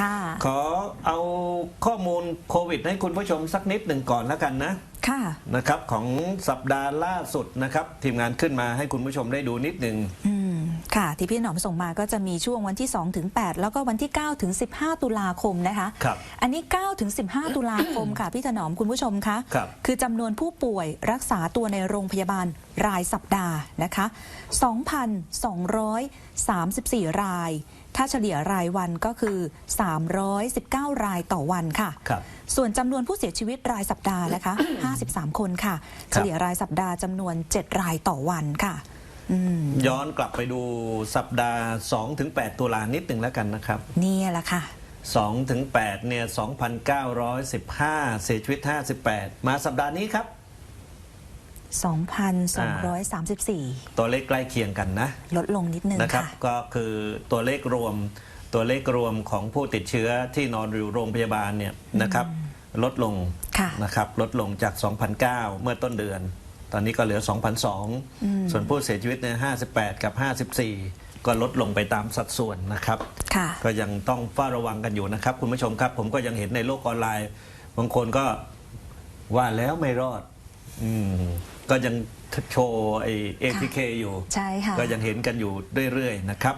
ค่ะขอเอาข้อมูลโควิด ให้คุณผู้ชมสักนิดหนึ่งก่อนแล้วกันนะค่ะนะครับของสัปดาห์ล่าสุดนะครับ ทีมงานขึ้นมาให้คุณผู้ชมได้ดูนิดหนึ่งอืม ค่ะ ที่พี่หนอมส่งมาก็จะมีช่วงวันที่ 2 ถึง 8 แล้วก็วันที่ 9 ถึง 15 ตุลาคมนะคะครับอันนี้ 9 ถึง 15 ตุลาคมค่ะ พี่ถนอมคุณผู้ชมคะครับคือจำนวนผู้ป่วยรักษาตัวในโรงพยาบาลรายสัปดาห์นะคะ 2,234 ราย ถ้าเฉลี่ยรายวันก็คือ 319 รายต่อวันค่ะครับส่วนจำนวนผู้เสียชีวิตรายสัปดาห์นะคะ 53 คนค่ะ เฉลี่ยรายสัปดาห์จำนวน 7 รายต่อวันค่ะอืม ย้อนกลับไปดูสัปดาห์2ถึง8ตุลานิดหนึ่งแล้วกันนะครับ นี่แหละค่ะ2ถึง8เนี่ย 2,915 เสียชีวิต 58 มาสัปดาห์นี้ครับ 2,234 ตัวเลขใกล้เคียงกันนะ ลดลงนิดนึงนะครับค่ะก็คือตัวเลขรวมตัวเลขรวมของผู้ติดเชื้อที่นอนอยู่โรงพยาบาลเนี่ยนะครับ ลดลงค่ะนะครับ ลดลงจาก 2,009 เมื่อต้นเดือน ตอนนี้ก็เหลือ 2,002 ส่วนผู้เสียชีวิตเนี่ย58 กับ 54 ก็ลดลงไปตามสัดส่วนนะครับค่ะก็ยังต้องเฝ้าระวังกันอยู่นะครับ คุณผู้ชมครับ ผมก็ยังเห็นในโลกออนไลน์ บางคนก็ว่าแล้วไม่รอดอืมก็ยังโชว์ไอ้ ATK อยู่ใช่ค่ะก็ยังเห็นกันอยู่เรื่อยๆนะครับ